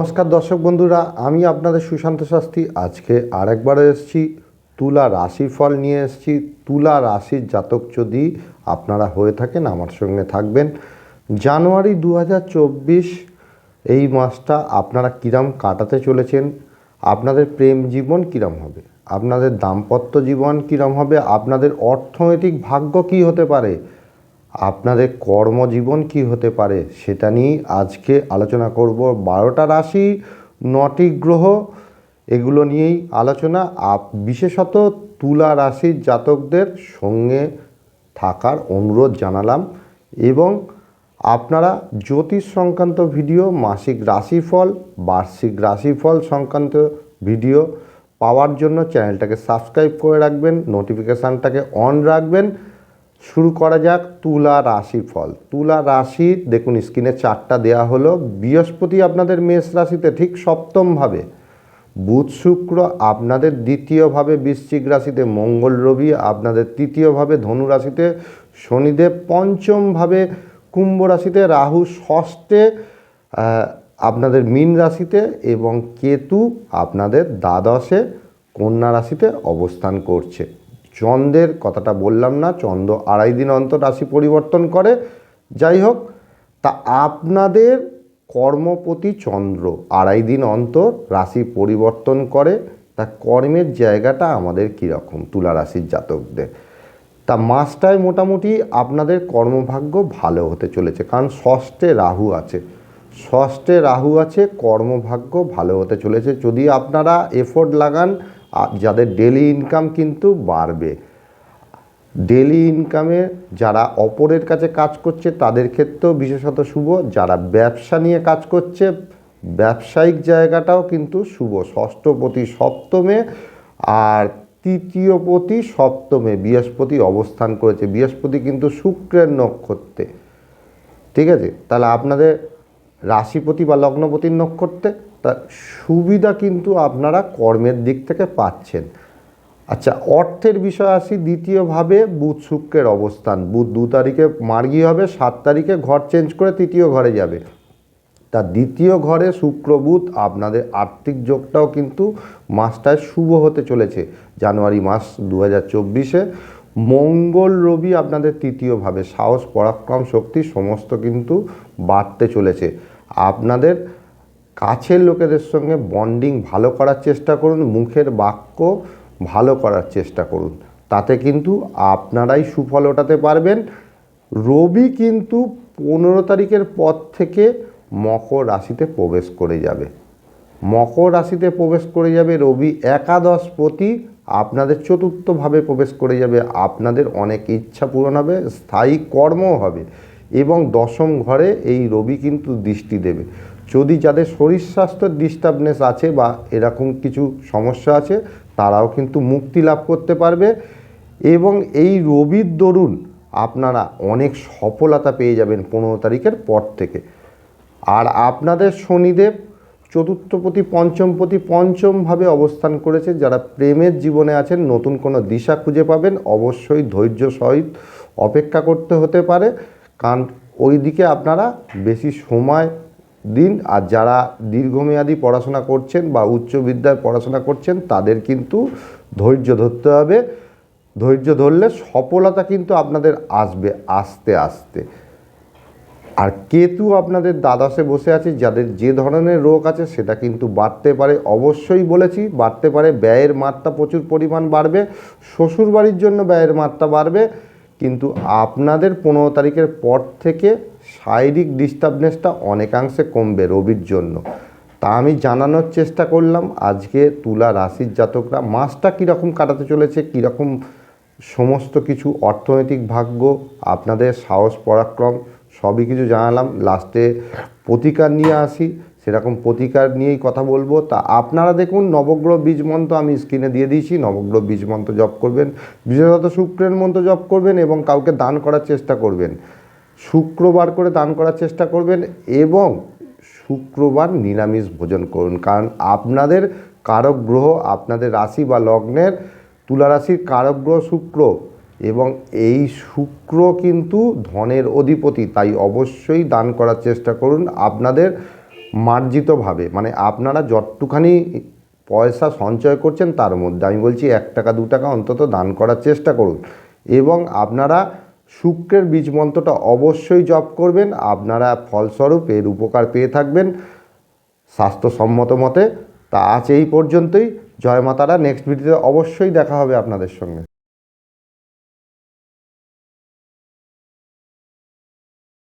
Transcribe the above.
নমস্কার দর্শক বন্ধুরা, আমি আপনাদের সুশান্ত শাস্ত্রী। আজকে আরেকবার এসেছি তুলা রাশিফল নিয়ে এসেছি। তুলা রাশির জাতক যদি আপনারা হয়ে থাকেন, আমার সঙ্গে থাকবেন। জানুয়ারি দু হাজার চব্বিশ, এই মাসটা আপনারা কিরাম কাটাতে চলেছেন? আপনাদের প্রেম জীবন কিরাম হবে? আপনাদের দাম্পত্য জীবন কিরাম হবে? আপনাদের অর্থনৈতিক ভাগ্য কি হতে পারে? আপনাদের কর্মজীবন কি হতে পারে সেটা নিয়েই আজকে আলোচনা করব। বারোটা রাশি, নটি গ্রহ, এগুলো নিয়েই আলোচনা। আপ, বিশেষত তুলা রাশির জাতকদের সঙ্গে থাকার অনুরোধ জানালাম এবং আপনারা জ্যোতিষ সংক্রান্ত ভিডিও, মাসিক রাশিফল, বার্ষিক রাশিফল সংক্রান্ত ভিডিও পাওয়ার জন্য চ্যানেলটাকে সাবস্ক্রাইব করে রাখবেন, নোটিফিকেশানটাকে অন রাখবেন। শুরু করা যাক তুলা রাশি ফল। তুলা রাশি, দেখুন স্ক্রিনে চারটা দেয়া হলো। বৃহস্পতি আপনাদের মেষ রাশিতে ঠিক সপ্তমভাবে। বুধ শুক্র আপনাদের দ্বিতীয়ভাবে বৃশ্চিক রাশিতে। মঙ্গল রবি আপনাদের তৃতীয়ভাবে। ধনু রাশিতে শনিদেব পঞ্চমভাবে। কুম্ভ রাশিতে রাহু ষষ্ঠে আপনাদের মীন রাশিতে এবং কেতু আপনাদের দ্বাদশে। কন্যা রাশিতে অবস্থান করছে। চন্দ্রের কথাটা বললাম না চন্দ্র আড়াই দিন অন্তর রাশি পরিবর্তন করে। যাই হোক, তা আপনাদের কর্মপতি চন্দ্র আড়াই দিন অন্তর রাশি পরিবর্তন করে, তা কর্মের জায়গাটা আমাদের কীরকম তুলা রাশির জাতকদের। তা মাসটায় মোটামুটি আপনাদের কর্মভাগ্য ভালো হতে চলেছে, কারণ ষষ্ঠে রাহু আছে। ষষ্ঠে রাহু আছে, কর্মভাগ্য ভালো হতে চলেছে। যদি আপনারা এফোর্ট লাগান যাদের ডেলি ইনকাম কিন্তু বাড়বে। ডেলি ইনকামে যারা অপরের কাছে কাজ করছে, তাদের ক্ষেত্রেও বিশেষত শুভ। যারা ব্যবসা নিয়ে কাজ করছে, ব্যবসায়িক জায়গাটাও কিন্তু শুভ। ষষ্ঠপতি সপ্তমে আর তৃতীয় পতি সপ্তমে বৃহস্পতি অবস্থান করেছে। বৃহস্পতি কিন্তু শুক্রের নক্ষত্রে। ঠিক আছে? তাহলে আপনাদের রাশিপতি বা লগ্নপতির নক্ষত্রে তা সুবিধা কিন্তু আপনারা কর্মের দিক থেকে পাচ্ছেন। আচ্ছা অর্থের বিষয় আসি, দ্বিতীয়ভাবে বুধ শুক্রের অবস্থান। বুধ দু তারিখে মার্গি হবে, সাত তারিখে ঘর চেঞ্জ করে তৃতীয় ঘরে যাবে। তা দ্বিতীয় ঘরে শুক্র, বুধ, আপনাদের আর্থিক যোগটাও কিন্তু মাসটায় শুভ হতে চলেছে। জানুয়ারি মাস দু হাজার চব্বিশে মঙ্গল রবি আপনাদের তৃতীয়ভাবে সাহস, পরাক্রম, শক্তি সমস্ত কিন্তু বাড়তে চলেছে। আপনাদের কাছের লোকেদের সঙ্গে বন্ডিং ভালো করার চেষ্টা করুন, মুখের বাক্য ভালো করার চেষ্টা করুন। তাতে কিন্তু আপনারাই সুফল ওঠাতে পারবেন। রবি কিন্তু পনেরো তারিখের পর থেকে মকর রাশিতে প্রবেশ করে যাবে। মকর রাশিতে প্রবেশ করে যাবে রবি একাদশ পতি আপনাদের চতুর্থভাবে প্রবেশ করে যাবে, আপনাদের অনেক ইচ্ছা পূরণ হবে, স্থায়ী কর্মও হবে এবং দশম ঘরে এই রবি কিন্তু দৃষ্টি দেবে। যদি যাদের শরীর স্বাস্থ্যের ডিস্টার্বনেস আছে বা এরকম কিছু সমস্যা আছে, তারাও কিন্তু মুক্তি লাভ করতে পারবে এবং এই রবির দরুন আপনারা অনেক সফলতা পেয়ে যাবেন পনেরো তারিখের পর থেকে। আর আপনাদের শনিদেব চতুর্থপতি, পঞ্চমপতি পঞ্চমভাবে অবস্থান করেছে। যারা প্রেমের জীবনে আছেন, নতুন কোনো দিশা খুঁজে পাবেন। অবশ্যই ধৈর্য সহিত অপেক্ষা করতে হতে পারে। কারণ ওই দিকে আপনারা বেশি সময় দিন। আর যারা দীর্ঘমেয়াদী পড়াশোনা করছেন বা উচ্চ বিদ্যায় পড়াশোনা করছেন, তাদের কিন্তু ধৈর্য ধরতে হবে। ধৈর্য ধরলে সফলতা কিন্তু আপনাদের আসবে আস্তে আস্তে। আর কেতু আপনাদের দ্বাদশে বসে আছে, যাদের যে ধরনের রোগ আছে সেটা কিন্তু বাড়তে পারে। অবশ্যই বলেছি, বাড়তে পারে। ব্যয়ের মাত্রা প্রচুর পরিমাণ বাড়বে, শ্বশুরবাড়ির জন্য ব্যয়ের মাত্রা বাড়বে, কিন্তু আপনাদের পনেরো তারিখের পর থেকে শারীরিক ডিস্টার্বনেসটা অনেকাংশে কমবে রবির জন্য। তা আমি জানানোর চেষ্টা করলাম, আজকে তুলা রাশির জাতকরা মাসটা কীরকম কাটাতে চলেছে, কীরকম সমস্ত কিছু অর্থনৈতিক ভাগ্য, আপনাদের সাহস, পরাক্রম সবই কিছু জানালাম। লাস্টে প্রতিকার নিয়ে আসি। সেরকম প্রতিকার নিয়েই কথা বলব। তা আপনারা দেখুন, নবগ্রহ বীজ মন্ত্র আমি স্ক্রিনে দিয়ে দিয়েছি। নবগ্রহ বীজ মন্ত্র জপ করবেন। বিশেষত শুক্রের মন্ত্র জপ করবেন এবং কাউকে দান করার চেষ্টা করবেন। শুক্রবার করে দান করার চেষ্টা করবেন এবং শুক্রবার নিরামিষ ভোজন করুন। কারণ আপনাদের কারক গ্রহ, আপনাদের রাশি বা লগ্নের তুলা রাশির কারক গ্রহ শুক্র। এবং এই শুক্র কিন্তু ধনের অধিপতি, তাই অবশ্যই দান করার চেষ্টা করুন আপনাদের মার্জিতভাবে। মানে আপনারা যতটুখানি পয়সা সঞ্চয় করছেন তার মধ্যে। আমি বলছি এক টাকা, দু টাকা অন্তত দান করার চেষ্টা করুন। এবং আপনারা শুক্রের বীজ মন্ত্রটা অবশ্যই জপ করবেন। আপনারা ফলস্বরূপ এর উপকার পেয়ে থাকবেন স্বাস্থ্যসম্মত মতে। তা আজ এই পর্যন্তই। জয় মাতারা। নেক্সট ভিডিওতে অবশ্যই দেখা হবে আপনাদের সঙ্গে।